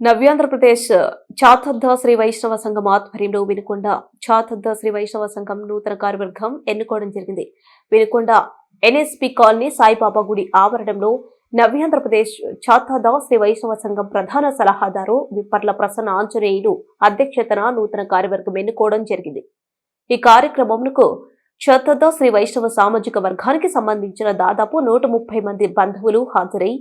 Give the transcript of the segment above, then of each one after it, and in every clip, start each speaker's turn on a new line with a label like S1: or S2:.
S1: నవ్యాంధ్రప్రదేశ్ చాతద్ద శ్రీ వైష్ణవ సంఘం ఆధ్వర్యంలో వినుకొండ చాతద్ద శ్రీ వైష్ణవ సంఘం నూతన కార్యవర్గం ఎన్నుకోవడం జరిగింది. వినుకొండ ఎన్ఎస్పి కాలనీ సాయిబాబా గుడి ఆవరణంలో నవ్యాంధ్రప్రదేశ్ చాతద్ద శ్రీ వైష్ణవ సంఘం ప్రధాన సలహాదారు విప్పర్ల ప్రసన్న ఆంజనేయులు అధ్యక్షతన నూతన కార్యవర్గం ఎన్నుకోవడం జరిగింది. ఈ కార్యక్రమంకు ఛాతాదా శ్రీ వైష్ణవ సామాజిక వర్గానికి సంబంధించిన దాదాపు నూట ముప్పై మంది బంధువులు హాజరై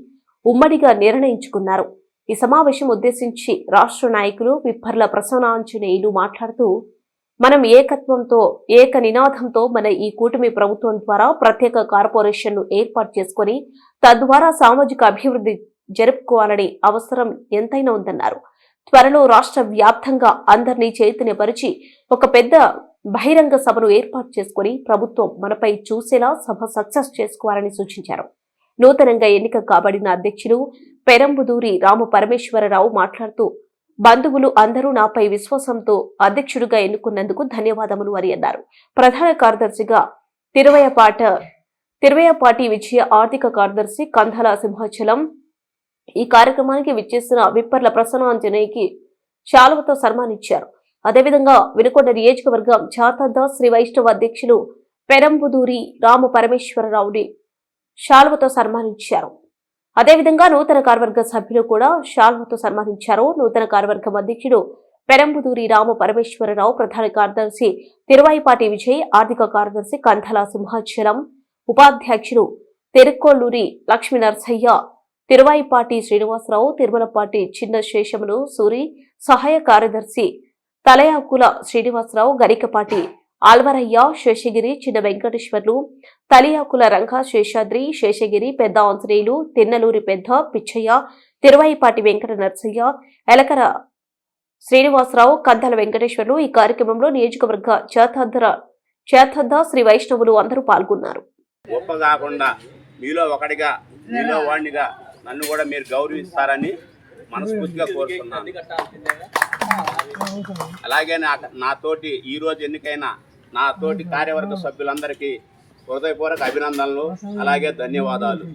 S1: ఉమ్మడిగా నిర్ణయించుకున్నారు. ఈ సమావేశం ఉద్దేశించి రాష్ట్ర నాయకులు విప్పర్ల ప్రసన్నాంజనేయులు మాట్లాడుతూ మనం ఏకత్వంతో ఏక నినాదంతో మన ఈ కూటమి ప్రభుత్వం ద్వారా ప్రత్యేక కార్పొరేషన్ను ఏర్పాటు చేసుకొని తద్వారా సామాజిక అభివృద్ధి జరుపుకోవాలని అవసరం ఎంతైనా ఉందన్నారు. త్వరలో రాష్ట్ర వ్యాప్తంగా అందరినీ చైతన్యపరిచి ఒక పెద్ద బహిరంగ సభను ఏర్పాటు చేసుకుని ప్రభుత్వం మనపై చూసేలా సభ సక్సెస్ చేసుకోవాలని సూచించారు. నూతనంగా ఎన్నిక కాబడిన అధ్యక్షులు పెరంబుదూరి రామ పరమేశ్వరరావు మాట్లాడుతూ బంధువులు అందరూ నాపై విశ్వాసంతో అధ్యక్షుడిగా ఎన్నుకున్నందుకు ధన్యవాదములు అని అన్నారు. ప్రధాన కార్యదర్శిగా తిరువయపాట తిరువయపాటి విజయ ఆర్థిక కార్యదర్శి కంధల సింహాచలం. ఈ కార్యక్రమానికి విచ్చేసిన విప్పర్ల ప్రసన్నాంజనేయకి శాలువతో సన్మానించారు. అదేవిధంగా వినుకొండ నియోజకవర్గం జాతద్ద శ్రీ వైష్ణవ అధ్యక్షులు పెరంబుదూరి రామ పరమేశ్వరరావుని శాలువతో సన్మానించారు. అదేవిధంగా నూతన కార్వర్గ సభ్యులు కూడా షాల్వతో సన్మానించారు. నూతన కార్వర్గం అధ్యక్షుడు పెరంబుదూరి రామ పరమేశ్వరరావు ప్రధాన కార్యదర్శి తిరువాయిపాటి విజయ్ ఆర్థిక కార్యదర్శి కంథల సింహాచలం ఉపాధ్యక్షుడు తెరుక్కోళ్ళూరి లక్ష్మీ నరసయ్య తిరువాయిపాటి శ్రీనివాసరావు తిరుమలపాటి చిన్న శేషములు సూరి సహాయ కార్యదర్శి తలయాకుల శ్రీనివాసరావు గరికపాటి ఆల్వరయ్య శేషగిరి చిన్న వెంకటేశ్వర్లు తలియాకుల రంగ శేషాద్రి శేషగిరి పెద్ద ఆంజనేయులు తిన్నలూరి పెద్ద పిచ్చయ్య తిరువాయిపాటి వెంకట నరసయ్య ఎలకర శ్రీనివాసరావు కందల వెంకటేశ్వర్లు ఈ కార్యక్రమంలో నియోజకవర్గ చేతాధర చేతద్ద శ్రీ వైష్ణవులు అందరూ పాల్గొన్నారు.
S2: గొప్ప కాకుండా మీలో ఒకటిగా మీలో వాడినిగా నన్ను కూడా మీరు గౌరవిస్తారని మనస్ఫూర్తిగా కోరుతున్నాను. అలాగే నా నాతోటి ఈ రోజు ఎన్నికైన నా తోటి కార్యవర్గ సభ్యులందరికీ హృదయపూర్వక అభినందనలు అలాగే ధన్యవాదాలు.